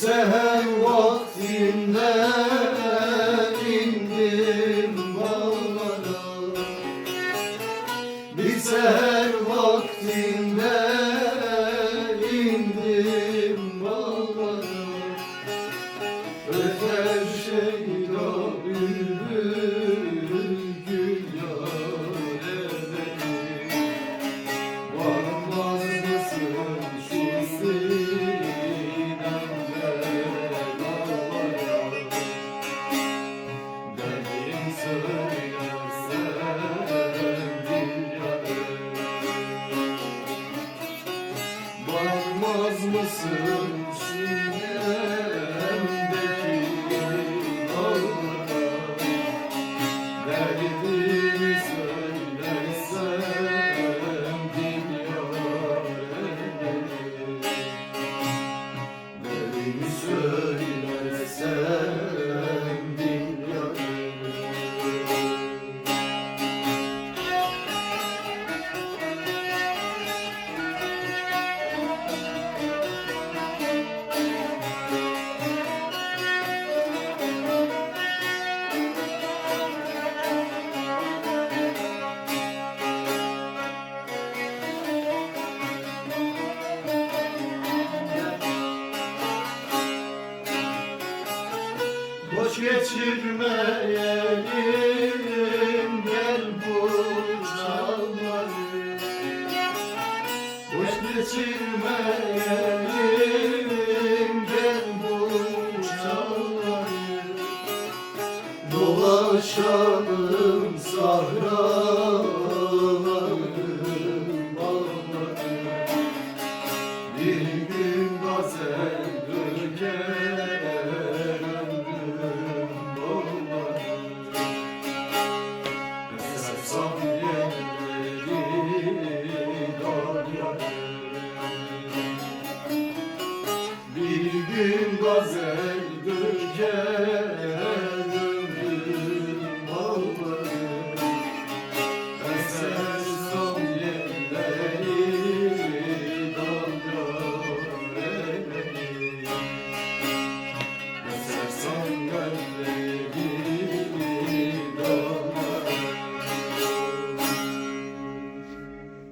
seher vaktinde indim bağlara. Bir seher vaktinde indim bağlara. Öter Varmaz mısın boş geçirmeyelim Gel bu çağları. Boş geçirmeyelim Gel bu çağları. Dolaşalım sahraları Bir gün gazel